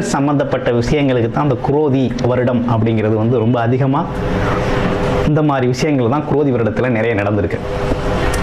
சம்பந்தப்பட்ட விஷயங்களுக்கு தான் அந்த குரோதி வருடம் அப்படிங்கிறது வந்து ரொம்ப அதிகமாக இந்த மாதிரி விஷயங்கள் தான் குரோதி வருடத்தில் நிறைய நடந்திருக்கு.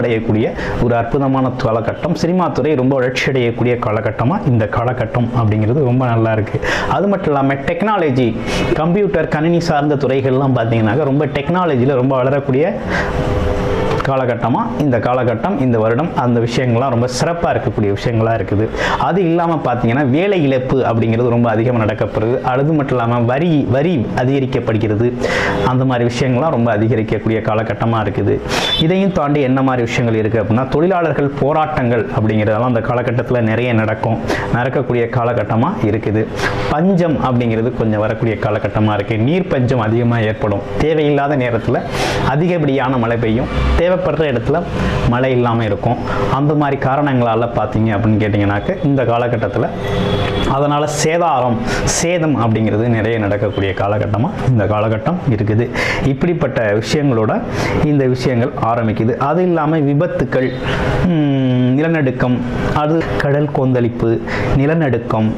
அடையக்கூடிய ஒரு அற்புதமான காலகட்டம். சினிமா துறை ரொம்ப வளர்ச்சி அடையக்கூடிய காலகட்டமாக இந்த காலகட்டம் அப்படிங்கிறது ரொம்ப நல்லா இருக்கு. அது மட்டும் இல்லாமல் டெக்னாலஜி கம்ப்யூட்டர் கணினி சார்ந்த துறைகள்லாம் பார்த்தீங்கன்னாக்க ரொம்ப டெக்னாலஜியில் ரொம்ப வளரக்கூடிய காலகட்டமாக இந்த காலகட்டம் இந்த வருடம் அந்த விஷயங்கள்லாம் ரொம்ப சிறப்பாக இருக்கக்கூடிய விஷயங்களாக இருக்குது. அது இல்லாமல் பார்த்தீங்கன்னா வேலை இழப்பு அப்படிங்கிறது ரொம்ப அதிகமாக நடக்கப்படுது. அது மட்டும் இல்லாமல் வரி வரி அதிகரிக்கப்படுகிறது. அந்த மாதிரி விஷயங்கள்லாம் ரொம்ப அதிகரிக்கக்கூடிய காலகட்டமாக இருக்குது. இதையும் தாண்டி என்ன மாதிரி விஷயங்கள் இருக்குது அப்படின்னா தொழிலாளர்கள் போராட்டங்கள் அப்படிங்கிறதெல்லாம் அந்த காலகட்டத்தில் நிறைய நடக்கும். நடக்கக்கூடிய காலகட்டமாக இருக்குது. பஞ்சம் அப்படிங்கிறது கொஞ்சம் வரக்கூடிய காலகட்டமாக இருக்குது நீர் பஞ்சம் அதிகமாக ஏற்படும். தேவையில்லாத நேரத்தில் அதிகப்படியான மழை பெய்யும். தேவைப்படுற இடத்துல மழை இல்லாமல் இருக்கும். அந்த மாதிரி காரணங்களால் பார்த்தீங்க அப்படின்னு கேட்டிங்கனாக்க இந்த காலகட்டத்தில் அதனால் சேதாரம் சேதம் அப்படிங்கிறது நிறைய நடக்கக்கூடிய காலகட்டமாக இந்த காலகட்டம் இருக்குது. இப்படிப்பட்ட விஷயங்களோட இந்த விஷயங்கள் ஆரம்பிக்குது. அது இல்லாமல் விபத்துக்கள் நிலநடுக்கம் அது கடல் கொந்தளிப்பு நிலநடுக்கம்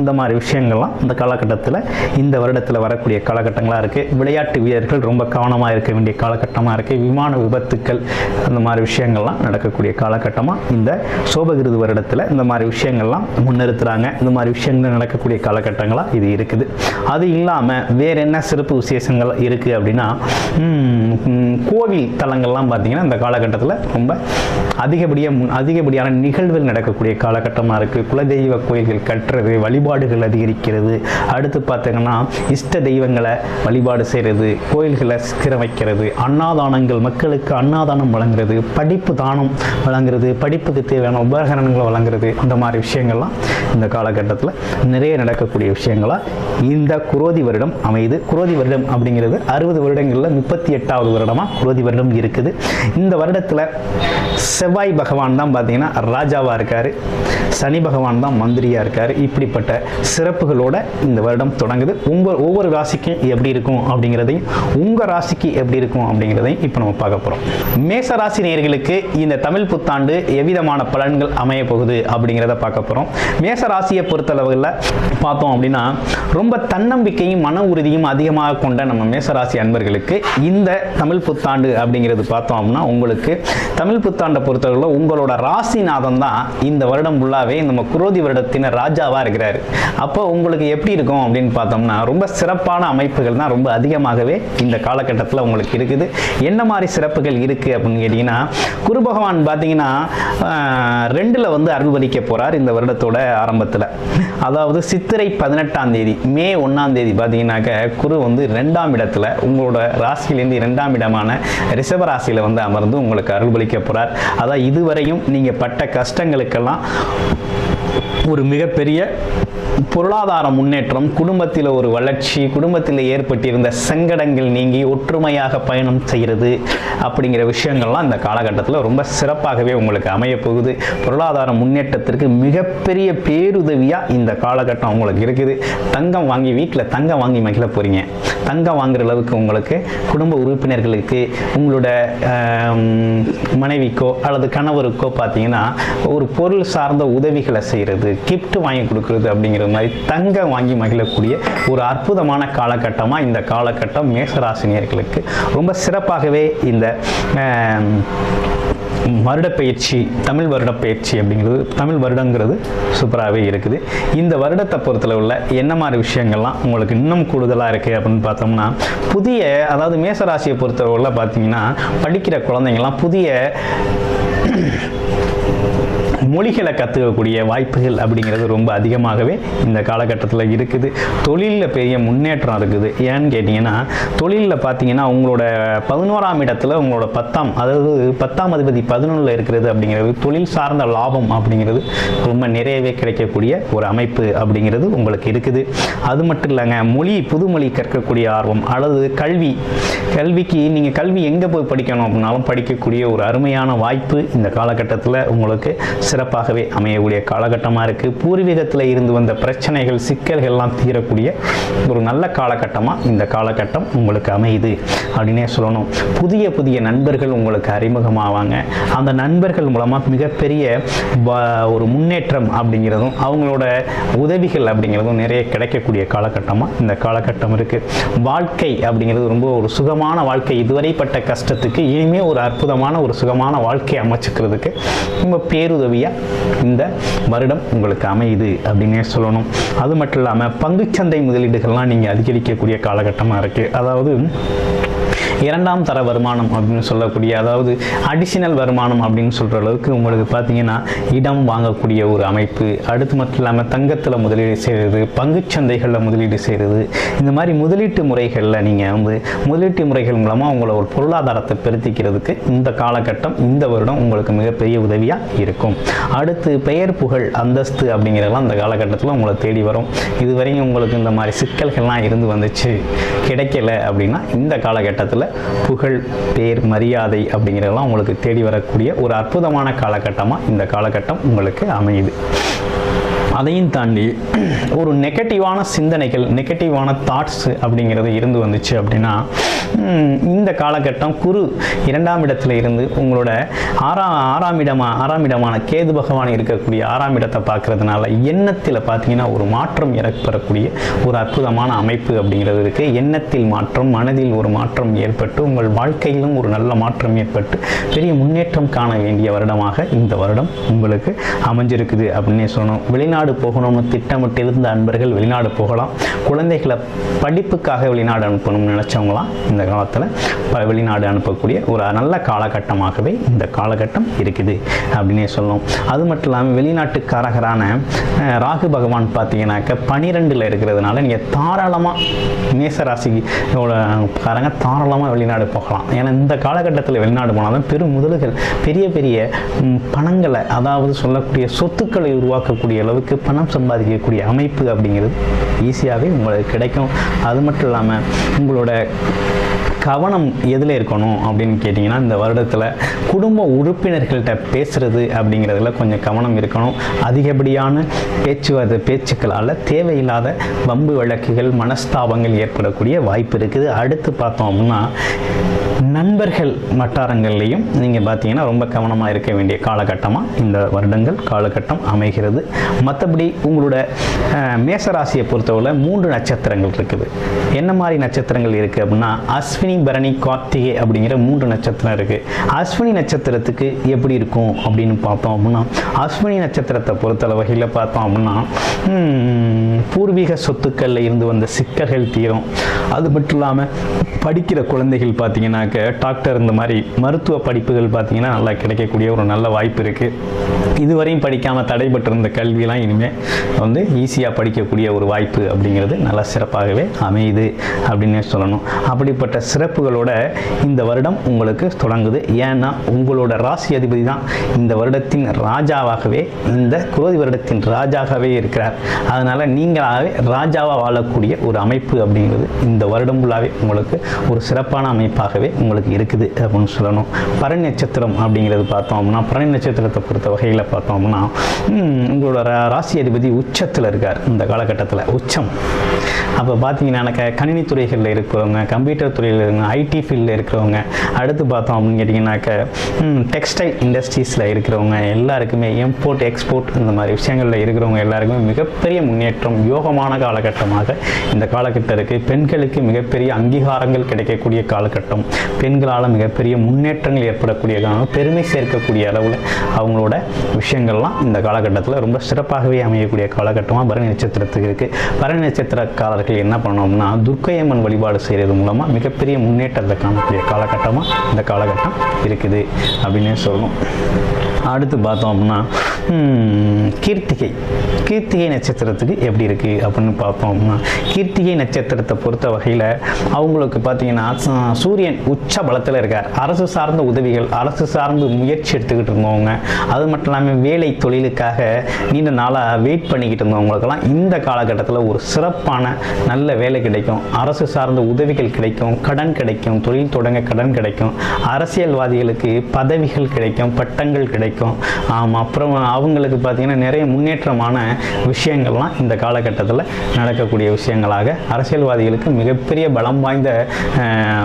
இந்த மாதிரி விஷயங்கள்லாம் இந்த காலகட்டத்தில் இந்த வருடத்தில் வரக்கூடிய காலகட்டங்களாக இருக்குது விளையாட்டு வீரர்கள் ரொம்ப கவனமாக இருக்க வேண்டிய காலகட்டமாக இருக்குது விமான விபத்துக்கள் அந்த மாதிரி விஷயங்கள்லாம் நடக்கக்கூடிய காலகட்டமாக இந்த சோபகிருது வருடத்தில் இந்த மாதிரி விஷயங்கள்லாம் முன்னிறுத்துறாங்க. இந்த மாதிரி விஷயங்கள் நடக்கக்கூடிய காலகட்டங்களாக இது இருக்குது. அது இல்லாமல் வேறு என்ன சிறப்பு விசேஷங்கள் இருக்குது அப்படின்னா கோவில் தலங்கள்லாம் பார்த்தீங்கன்னா இந்த காலகட்டத்தில் ரொம்ப அதிகப்படியாக முன் அதிகப்படியான நிகழ்வுகள் நடக்கக்கூடிய காலகட்டமாக இருக்குது குலதெய்வ கோயில்கள் கட்டுறது வழிபாடுகள் அதிகரிக்கிறது. அடுத்து பார்த்தீங்கன்னா இஷ்ட தெய்வங்களை வழிபாடு செய்கிறது கோயில்களை சீரமைக்கிறது அன்னாதானங்கள் மக்களுக்கு அன்னாதானம் வழங்குறது படிப்பு தானம் வழங்குறது படிப்புக்கு தேவையான உபகரணங்களை வழங்குறது அந்த மாதிரி விஷயங்கள்லாம் இந்த காலகட்டத்தில் நிறைய நடக்கக்கூடிய விஷயங்களாக இந்த குரோதி வருடம் அமையுது. குரோதி வருடம் அப்படிங்கிறது அறுபது வருடங்களில் முப்பத்தி எட்டாவது வருடமாக குரோதி வருடம் இருக்குது. இந்த வருடத்தில் செவ்வாய் பகவான் தான் பார்த்தீங்கன்னா ராஜாவாக இருக்கார். சனி பகவான் தான் மந்திரியாக இருக்கார். இப்படிப்பட்ட சிறப்புகளோட இந்த வருடம் தொடங்குது. உங்கள் ஒவ்வொரு ராசிக்கும் எப்படி இருக்கும் அப்படிங்கிறதையும் உங்கள் ராசிக்கு எப்படி இருக்கும் அப்படிங்கிறதையும் இப்போ நம்ம பார்க்க போகிறோம் மேச ராசி நேர்களுக்கு இந்த தமிழ் புத்தாண்டு எவ்விதமான பலன்கள் அமைய போகுது அப்படிங்கிறத பார்க்க போகிறோம் மேச ராசியை பொறுத்தளவில் பார்த்தோம் அப்படின்னா ரொம்ப தன்னம்பிக்கையும் மன உறுதியும் அதிகமாக கொண்ட நம்ம மேசராசி அன்பர்களுக்கு இந்த தமிழ் புத்தாண்டு அப்படிங்கிறது பார்த்தோம் அப்படின்னா உங்களுக்கு தமிழ் புத்தாண்டை பொறுத்தளவில் உங்களோட ராசிநாதன் தான் இந்த வருடம் ஃபுல்லாகவே நம்ம குரோதி வருடத்தின் ராஜாவாக இருக்கிறாரு. அப்போ உங்களுக்கு எப்படி இருக்கும் அப்படின்னு பார்த்தோம்னா ரொம்ப சிறப்பான அமைப்புகள் தான் ரொம்ப அதிகமாகவே இந்த காலகட்டத்தில் உங்களுக்கு இருக்குது. என்ன மாதிரி சிறப்புகள் இருக்குது அப்படின்னு கேட்டிங்கன்னா குரு பகவான் பார்த்தீங்கன்னா ரெண்டில் வந்து அருள்வதிக்க போகிறார் இந்த வருடத்தோட ஆரம்பத்தில். அதாவது சித்திரை பதினெட்டாம் தேதி மே ஒன்றாம் தேதி பார்த்தீங்கன்னாக்க குரு வந்து ரெண்டாம் இடத்துல உங்களோட ராசியிலேருந்து இரண்டாம் இடமான ரிஷப ராசியில் வந்து அமர்ந்து உங்களுக்கு அருள்பளிக்க போகிறார் அதான் இதுவரையும் நீங்கள் பட்ட கஷ்டங்களுக்கெல்லாம் ஒரு மிகப்பெரிய பொருளாதார முன்னேற்றம் குடும்பத்தில் ஒரு வளர்ச்சி குடும்பத்தில் ஏற்பட்டிருந்த சங்கடங்கள் நீங்கி ஒற்றுமையாக பயணம் செய்கிறது அப்படிங்கிற விஷயங்கள்லாம் இந்த காலகட்டத்தில் ரொம்ப சிறப்பாகவே உங்களுக்கு அமையப்போகுது. பொருளாதார முன்னேற்றத்திற்கு மிகப்பெரிய பேருதவியாக இந்த காலகட்டம் உங்களுக்கு இருக்குது. தங்கம் வாங்கி வீட்டில் தங்கம் வாங்கி மகிழ போகிறீங்க தங்கம் வாங்குற அளவுக்கு உங்களுக்கு குடும்ப உறுப்பினர்களுக்கு உங்களோட மனைவிக்கோ அல்லது கணவருக்கோ பார்த்தீங்கன்னா ஒரு பொருள் சார்ந்த உதவிகளை செய்கிறது கிஃப்ட் வாங்கி கொடுக்குறது அப்படிங்கிற மாதிரி தங்கம் வாங்கி மகிழக்கூடிய ஒரு அற்புதமான காலகட்டமாக இந்த காலகட்டம் மேசராசினியர்களுக்கு ரொம்ப சிறப்பாகவே இந்த வருடப்பயிற்சி தமிழ் வருட பயிற்சி அப்படிங்கிறது தமிழ் வருடங்கிறது சூப்பராகவே இருக்குது. இந்த வருடத்தை பொறுத்தளவில் என்ன மாதிரி விஷயங்கள்லாம் உங்களுக்கு இன்னும் கூடுதலாக இருக்குது அப்படின்னு பார்த்தோம்னா புதிய அதாவது மேசராசியை பொறுத்தளவில் பார்த்தீங்கன்னா படிக்கிற குழந்தைங்கள்லாம் புதிய மொழிகளை கற்றுக்கக்கூடிய வாய்ப்புகள் அப்படிங்கிறது ரொம்ப அதிகமாகவே இந்த காலகட்டத்தில் இருக்குது. தொழிலில் பெரிய முன்னேற்றம் இருக்குது. ஏன்னு கேட்டிங்கன்னா தொழிலில் பார்த்தீங்கன்னா உங்களோட பதினோராம் இடத்துல உங்களோட பத்தாம் அதாவது பத்தாம் அதிபதி பதினொன்றில் இருக்கிறது அப்படிங்கிறது தொழில் சார்ந்த லாபம் அப்படிங்கிறது ரொம்ப நிறையவே கிடைக்கக்கூடிய ஒரு அமைப்பு அப்படிங்கிறது உங்களுக்கு இருக்குது. அது மட்டும் இல்லைங்க மொழி புதுமொழி கற்கக்கூடிய ஆர்வம் அல்லது கல்வி. கல்விக்கு நீங்கள் கல்வி எங்கே போய் படிக்கணும் அப்படின்னாலும் படிக்கக்கூடிய ஒரு அருமையான வாய்ப்பு இந்த காலகட்டத்தில் உங்களுக்கு சிறப்பாகவே அமையக்கூடிய காலகட்டமாக இருக்குது பூர்வீகத்தில் இருந்து வந்த பிரச்சனைகள் சிக்கல்கள்லாம் தீரக்கூடிய ஒரு நல்ல காலகட்டமாக இந்த காலகட்டம் உங்களுக்கு அமையுது. அப்படின்னே சொல்லணும். புதிய புதிய நண்பர்கள் உங்களுக்கு அறிமுகமாவாங்க. அந்த நண்பர்கள் மூலமாக மிகப்பெரிய வ- ஒரு முன்னேற்றம் அப்படிங்கிறதும் அவங்களோட உதவிகள் அப்படிங்கிறதும் நிறைய கிடைக்கக்கூடிய காலகட்டமாக இந்த காலகட்டம் இருக்குது வாழ்க்கை அப்படிங்கிறது ரொம்ப ஒரு சுகமான வாழ்க்கை. இதுவரைப்பட்ட கஷ்டத்துக்கு இனிமே ஒரு அற்புதமான ஒரு சுகமான வாழ்க்கையை அமைச்சுக்கிறதுக்கு ரொம்ப பேருதவி பேருதவியாக இந்த வருடம் உங்களுக்கு அமையுது அப்படின்னே சொல்லணும். அது மட்டும் இல்லாமல் பங்குச்சந்தை முதலீடுகள்லாம் நீங்கள் அதிகரிக்கக்கூடிய காலகட்டமாக இருக்குது அதாவது இரண்டாம் தர வருமானம் அப்படின்னு சொல்லக்கூடிய அதாவது அடிஷனல் வருமானம் அப்படின்னு சொல்கிற அளவுக்கு உங்களுக்கு பார்த்தீங்கன்னா இடம் வாங்கக்கூடிய ஒரு அமைப்பு. அடுத்து மட்டும் இல்லாமல் தங்கத்தில் முதலீடு செய்கிறது பங்குச்சந்தைகளில் முதலீடு செய்கிறது இந்த மாதிரி முதலீட்டு முறைகளில் நீங்கள் வந்து முதலீட்டு முறைகள் மூலமாக உங்களை ஒரு பொருளாதாரத்தை பெருத்திக்கிறதுக்கு இந்த காலகட்டம் இந்த வருடம் உங்களுக்கு மிகப்பெரிய உதவியாக இருக்கும். அடுத்து பெயர் புகழ் அந்தஸ்து அப்படிங்கிறதெல்லாம் அந்த காலகட்டத்தில் உங்களை தேடி வரும். இதுவரையும் உங்களுக்கு இந்த மாதிரி சிக்கல்கள்லாம் இருந்து வந்துச்சு. கிடைக்கல அப்படின்னா இந்த காலகட்டத்தில் புகழ் பேர் மரியாதை அப்படிங்கிறதெல்லாம் உங்களுக்கு தேடி வரக்கூடிய ஒரு அற்புதமான காலகட்டமாக இந்த காலகட்டம் உங்களுக்கு அமையுது. அதையும் தாண்டி ஒரு நெகட்டிவான சிந்தனைகள் நெகட்டிவான தாட்ஸ் அப்படிங்கிறது இருந்து வந்துச்சு அப்படின்னா இந்த காலகட்டம் குரு இரண்டாம் இடத்துல இருந்து உங்களோட ஆறாம் ஆறாம் இடமா ஆறாம் இடமான கேது பகவான் இருக்கக்கூடிய ஆறாம் இடத்தை பார்க்கறதுனால எண்ணத்தில் பார்த்தீங்கன்னா ஒரு மாற்றம் ஏற்படக்கூடிய ஒரு அற்புதமான அமைப்பு அப்படிங்கிறது இருக்குது எண்ணத்தில் மாற்றம் மனதில் ஒரு மாற்றம் ஏற்பட்டு உங்கள் வாழ்க்கையிலும் ஒரு நல்ல மாற்றம் ஏற்பட்டு பெரிய முன்னேற்றம் காண வேண்டிய வருடமாக இந்த வருடம் உங்களுக்கு அமைஞ்சிருக்குது அப்படின்னே சொல்லணும். வெளிநாடு போகணும்னு திட்டமிட்டு இருந்த அன்பர்கள் வெளிநாடு போகலாம். குழந்தைகளை படிப்புக்காக வெளிநாடு அனுப்பணும்னு நினச்சவங்களாம் இந்த காலத்தில் ப வெளிநாடு அனுப்பக்கூடிய ஒரு நல்ல காலகட்டமாகவே இந்த காலகட்டம் இருக்குது அப்படின்னே சொல்லும் அது மட்டும் இல்லாமல் வெளிநாட்டுக்காரகரான ராகு பகவான் பார்த்தீங்கன்னாக்க பனிரெண்டில் இருக்கிறதுனால நீங்கள் தாராளமாக மேசராசியோட காரங்க தாராளமாக வெளிநாடு போகலாம். ஏன்னா இந்த காலகட்டத்தில் வெளிநாடு போனாலும் பெரும் முதல்கள் பெரிய பெரிய பணங்களை அதாவது சொல்லக்கூடிய சொத்துக்களை உருவாக்கக்கூடிய அளவுக்கு பணம் சம்பாதிக்கக்கூடிய அமைப்பு அப்படிங்கிறது ஈஸியாகவே உங்களுக்கு கிடைக்கும். அது மட்டும் இல்லாமல் உங்களோட கவனம் எதில் இருக்கணும் அப்படின்னு கேட்டிங்கன்னா இந்த வருடத்தில் குடும்ப உறுப்பினர்கள்ட்ட பேசுகிறது அப்படிங்கிறதுல கொஞ்சம் கவனம் இருக்கணும். அதிகப்படியான பேச்சுவார்த்தை பேச்சுக்களால் தேவையில்லாத வம்பு வழக்குகள் மனஸ்தாபங்கள் ஏற்படக்கூடிய வாய்ப்பு இருக்குது. அடுத்து பார்த்தோம்னா நண்பர்கள் வட்டாரங்கள்லையும் நீங்கள் பார்த்தீங்கன்னா ரொம்ப கவனமாக இருக்க வேண்டிய காலகட்டமாக இந்த வருடங்கள் காலகட்டம் அமைகிறது. மற்றபடி உங்களோட மேசராசியை பொறுத்தவரை மூன்று நட்சத்திரங்கள் இருக்குது. என்ன மாதிரி நட்சத்திரங்கள் இருக்குது அப்படின்னா அஸ்வினி பரணி கார்த்திகை அப்படிங்கிற மூன்று நட்சத்திரம் இருக்குது அஸ்வினி நட்சத்திரத்துக்கு எப்படி இருக்கும் அப்படின்னு பார்த்தோம் அப்படின்னா அஸ்வினி நட்சத்திரத்தை பொறுத்தளவு வகையில் பார்த்தோம் அப்படின்னா பூர்வீக சொத்துக்களில் இருந்து வந்த சிக்கல்கள் தீரும். அது மட்டும் இல்லாமல் படிக்கிற குழந்தைகள் பார்த்தீங்கன்னாக்க டாக்டர் இந்த மாதிரி மருத்துவ படிப்புகள் பார்த்தீங்கன்னா நல்லா கிடைக்கக்கூடிய ஒரு நல்ல வாய்ப்பு இருக்குது இதுவரையும் படிக்காமல் தடைபட்டிருந்த கல்வியெல்லாம் இனிமேல் வந்து ஈஸியாக படிக்கக்கூடிய ஒரு வாய்ப்பு அப்படிங்கிறது நல்லா சிறப்பாகவே அமையுது அப்படின்னே சொல்லணும். அப்படிப்பட்ட சிறப்புகளோட இந்த வருடம் உங்களுக்கு தொடங்குது. ஏன்னா உங்களோட ராசி அதிபதி தான் இந்த வருடத்தின் ராஜாவாகவே இந்த குரோதி வருடத்தின் ராஜாகவே இருக்கிறார். அதனால் நீங்களாகவே ராஜாவாக வாழக்கூடிய ஒரு அமைப்பு அப்படிங்கிறது இந்த வருடம் ஃபுல்லாகவே உங்களுக்கு ஒரு சிறப்பான அமைப்பாகவே உங்களுக்கு இருக்குது அப்படின்னு சொல்லணும். பரணி நட்சத்திரம் அப்படிங்கிறது பார்த்தோம் அப்படின்னா பரணி நட்சத்திரத்தை பொறுத்த வகையில் பார்த்தோம் பார்த்தோம்னா உங்களோட ரா- ராசி அதிபதி உச்சத்தில் இருக்கார் இந்த காலகட்டத்தில் உச்சம். அப்போ பார்த்தீங்கன்னா எனக்கு கணினி துறைகளில் இருக்கிறவங்க கம்ப்யூட்டர் துறையில் இருக்கிறவங்க ஐடி ஃபீல்டில் இருக்கிறவங்க அடுத்து பார்த்தோம் அப்படின்னு கேட்டிங்கன்னாக்க டெக்ஸ்டைல் இண்டஸ்ட்ரீஸில் இருக்கிறவங்க எல்லாருக்குமே இம்போர்ட் எக்ஸ்போர்ட் இந்த மாதிரி விஷயங்களில் இருக்கிறவங்க எல்லாருக்குமே மிகப்பெரிய முன்னேற்றம் யோகமான காலகட்டமாக இந்த காலகட்டம் இருக்குது பெண்களுக்கு மிகப்பெரிய அங்கீகாரங்கள் கிடைக்கக்கூடிய காலகட்டம். பெண்களால் மிகப்பெரிய முன்னேற்றங்கள் ஏற்படக்கூடிய பெருமை சேர்க்கக்கூடிய அளவில் அவங்களோட விஷயங்கள்லாம் இந்த காலகட்டத்தில் ரொம்ப சிறப்பாகவே அமையக்கூடிய காலகட்டமாக பரணி நட்சத்திரத்துக்கு இருக்குது பரணி நட்சத்திரக்காரர்கள் என்ன பண்ணோம்னா துர்க்கையம்மன் வழிபாடு செய்கிறது மூலமாக மிகப்பெரிய முன்னேற்றத்தை காணக்கூடிய காலகட்டமாக இந்த காலகட்டம் இருக்குது அப்படின்னே சொல்லணும். அடுத்து பார்த்தோம் அப்படின்னா கீர்த்திகை. கீர்த்திகை நட்சத்திரத்துக்கு எப்படி இருக்குது அப்படின்னு பார்த்தோம் அப்படின்னா கீர்த்திகை நட்சத்திரத்தை பொறுத்த வகையில் அவங்களுக்கு பார்த்தீங்கன்னா ச- சூரியன் உச்ச பலத்தில் இருக்கார். அரசு சார்ந்த உதவிகள் அரசு சார்ந்து முயற்சி எடுத்துக்கிட்டு இருந்தவங்க அது மட்டும் இல்லாமல் வேலை தொழிலுக்காக நீண்ட நாளாக வெயிட் பண்ணிக்கிட்டு இருந்தவங்களுக்கெல்லாம் இந்த காலகட்டத்தில் ஒரு சிறப்பான நல்ல வேலை கிடைக்கும். அரசு சார்ந்த உதவிகள் கிடைக்கும் கடன் கிடைக்கும் தொழில் தொடங்க கடன் கிடைக்கும். அரசியல்வாதிகளுக்கு பதவிகள் கிடைக்கும் பட்டங்கள் கிடைக்கும். ஆமாம் அப்புறம் அவங்களுக்கு பார்த்திங்கன்னா நிறைய முன்னேற்றமான விஷயங்கள்லாம் இந்த காலகட்டத்தில் நடக்கக்கூடிய விஷயங்களாக அரசியல்வாதிகளுக்கு மிகப்பெரிய பலம் வாய்ந்த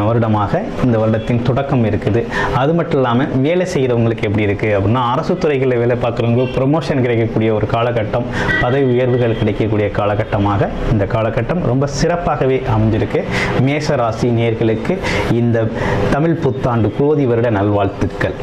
வருடமாக இந்த வருடத்தின் தொடக்கம் இருக்குது. அது மட்டும் இல்லாமல் வேலை செய்கிறவங்களுக்கு எப்படி இருக்குது அப்படின்னா அரசு துறைகளில் வேலை பார்க்குறவங்களுக்கு ப்ரொமோஷன் கிடைக்கக்கூடிய ஒரு காலகட்டம் பதவி உயர்வுகள் கிடைக்கக்கூடிய காலகட்டமாக இந்த காலகட்டம் ரொம்ப சிறப்பாகவே அமைஞ்சிருக்கு. மேச ராசி நேர்களுக்கு இந்த தமிழ் புத்தாண்டு கோதி வருட நல்வாழ்த்துக்கள்.